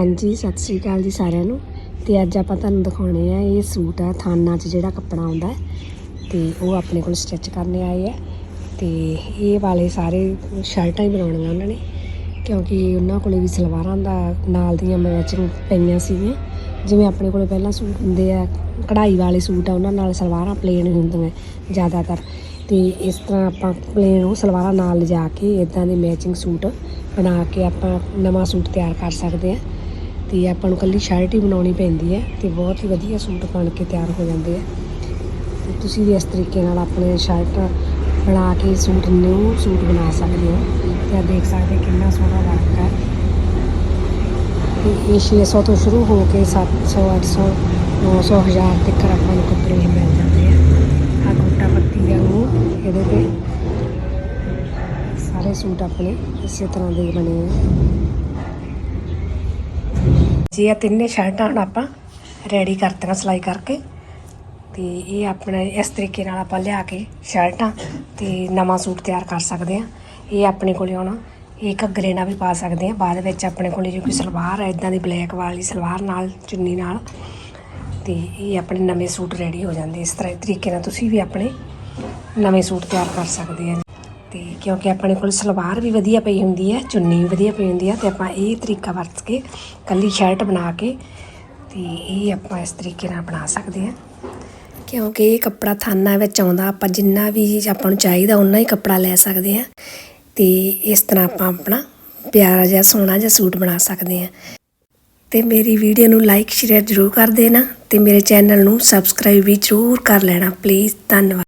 ਹਾਂਜੀ, ਸਤਿ ਸ੍ਰੀ ਅਕਾਲ ਜੀ ਸਾਰਿਆਂ ਨੂੰ। ਤੇ ਅੱਜ ਆਪਾਂ ਤੁਹਾਨੂੰ ਦਿਖਾਉਣੇ ਆ ਇਹ ਸੂਟ ਆ, ਥਾਨਾਂ 'ਚ ਜਿਹੜਾ ਕੱਪੜਾ ਆਉਂਦਾ ਹੈ। ਤੇ ਉਹ ਆਪਣੇ ਕੋਲ ਸਟਿਚ ਕਰਨੇ ਆਏ ਆ। ਤੇ ਇਹ ਵਾਲੇ ਸਾਰੇ ਸ਼ਰਟਾਂ ਹੀ ਬਣਾਉਣੀਆਂ ਉਹਨਾਂ ਨੇ, ਕਿਉਂਕਿ ਉਹਨਾਂ ਕੋਲੇ ਵੀ ਸਲਵਾਰਾਂ ਦਾ ਨਾਲ ਦੀਆਂ ਮੈਚਿੰਗ ਪਈਆਂ ਸੀਗੀਆਂ। ਜਿਵੇਂ ਆਪਣੇ ਕੋਲੇ ਪਹਿਲਾਂ ਸੂਟ ਹੁੰਦੇ ਆ, ਕਢਾਈ ਵਾਲੇ ਸੂਟ ਆ, ਉਹਨਾਂ ਨਾਲ ਸਲਵਾਰਾਂ ਪਲੇਨ ਹੁੰਦੀਆਂ ਜ਼ਿਆਦਾਤਰ। ਤੇ ਇਸ ਤਰ੍ਹਾਂ ਆਪਾਂ ਪਲੇਨ ਉਹ ਸਲਵਾਰਾਂ ਨਾਲ ਲਿਜਾ ਕੇ ਇਦਾਂ ਦੇ ਮੈਚਿੰਗ ਸੂਟ ਬਣਾ ਕੇ ਆਪਾਂ ਨਵਾਂ ਸੂਟ ਤਿਆਰ ਕਰ ਸਕਦੇ ਆ। ਤੇ ਆਪਾਂ ਨੂੰ ਕੱਲੀ ਸ਼ਰਟ ਹੀ ਬਣਾਉਣੀ ਪੈਂਦੀ ਹੈ ਤੇ ਬਹੁਤ ਹੀ ਵਧੀਆ ਸੂਟ ਬਣ ਕੇ ਤਿਆਰ ਹੋ ਜਾਂਦੇ ਆ ਤੇ ਤੁਸੀਂ ਵੀ ਇਸ ਤਰੀਕੇ ਨਾਲ ਆਪਣੇ ਸ਼ਰਟ ਬਣਾ ਕੇ ਸੂਟ ਨਿਊ ਸੂਟ ਬਣਾ ਸਕਦੇ ਹੋ। ਤੇ ਆ ਦੇਖ ਸਕਦੇ ਕਿੰਨਾ ਸੋਹਣਾ ਵਰਕ ਹੈ। ਤੇ ਇਹ 600 ਤੋਂ ਸ਼ੁਰੂ ਹੋ ਕੇ 700 800 900 1000 ਤੱਕ ਆਪਾਂ ਨੂੰ ਕੱਪੜੇ ਇਹ ਮਿਲ ਜਾਂਦੇ ਆ ਆ ਗੋਟਾ ਪੱਤੀ ਵਾਂਗੂ ਇਹਦੇ ਤੇ। ਸਾਰੇ ਸੂਟ ਆਪਣੇ ਇਸੇ ਤਰ੍ਹਾਂ ਦੇ ਬਣੇ ਆ ਜੀ ਆ ਤਿੰਨੇ ਸ਼ਰਟਾਂ ਹੁਣ ਆਪਾਂ ਰੈਡੀ ਕਰਤੀਆਂ ਸਿਲਾਈ ਕਰਕੇ। ਤੇ ਇਹ ਆਪਣੇ ਇਸ ਤਰੀਕੇ ਨਾਲ ਆਪਾਂ ਲਿਆ ਕੇ ਸ਼ਰਟਾਂ ਤੇ ਨਵਾਂ ਸੂਟ ਤਿਆਰ ਕਰ ਸਕਦੇ ਆ। ਇਹ ਆਪਣੇ ਕੋਲੇ ਆਉਣਾ ਇਹ ਘੱਗਰੇ ਨਾਲ ਵੀ ਪਾ ਸਕਦੇ ਆ। ਬਾਅਦ ਵਿੱਚ ਆਪਣੇ ਕੋਲੇ ਜੋ ਕੋਈ ਸਲਵਾਰ ਹੈ ਇਦਾਂ ਦੀ ਬਲੈਕ ਵਾਲੀ ਸਲਵਾਰ ਨਾਲ, ਚੁੰਨੀ ਨਾਲ। ਤੇ ਇਹ ਆਪਣੇ ਨਵੇਂ ਸੂਟ ਰੈਡੀ ਹੋ ਜਾਂਦੇ ਇਸ ਤਰ੍ਹਾਂ ਤਰੀਕੇ ਨਾਲ ਤੁਸੀਂ ਵੀ ਆਪਣੇ ਨਵੇਂ ਸੂਟ ਤਿਆਰ ਕਰ ਸਕਦੇ ਆ। ਤੇ ਕਿਉਂਕਿ ਆਪਣੇ ਕੋਲ ਸਲਵਾਰ ਵੀ ਵਧੀਆ ਪਈ ਹੁੰਦੀ ਹੈ, ਚੁੰਨੀ ਵੀ ਵਧੀਆ ਪਈ ਹੁੰਦੀ ਹੈ ਤੇ ਆਪਾਂ ਇਹ ਤਰੀਕਾ ਵਰਤ ਕੇ ਕੱਲੀ ਸ਼ਰਟ ਬਣਾ ਕੇ ਤੇ ਇਹ ਆਪਾਂ ਇਸ ਤਰੀਕੇ ਨਾਲ ਬਣਾ ਸਕਦੇ ਹਾਂ। ਕਿਉਂਕਿ ਇਹ ਕੱਪੜਾ ਥਾਨਾ ਵਿੱਚ ਆਉਂਦਾ, ਆਪਾਂ ਜਿੰਨਾ ਵੀ ਆਪਾਂ ਨੂੰ ਚਾਹੀਦਾ ਉਨਾ ਹੀ ਕੱਪੜਾ ਲੈ ਸਕਦੇ ਹਾਂ ਤੇ ਇਸ ਤਰ੍ਹਾਂ ਆਪਾਂ ਆਪਣਾ ਪਿਆਰਾ ਜਿਹਾ ਸੋਹਣਾ ਜਿਹਾ ਸੂਟ ਬਣਾ ਸਕਦੇ ਹਾਂ। ਤੇ ਮੇਰੀ ਵੀਡੀਓ ਨੂੰ ਲਾਈਕ ਸ਼ੇਅਰ ਜ਼ਰੂਰ ਕਰ ਦੇਣਾ ਤੇ ਮੇਰੇ ਚੈਨਲ ਨੂੰ ਸਬਸਕ੍ਰਾਈਬ ਵੀ ਜ਼ਰੂਰ ਕਰ ਲੈਣਾ ਪਲੀਜ਼ ਧੰਨਵਾਦ।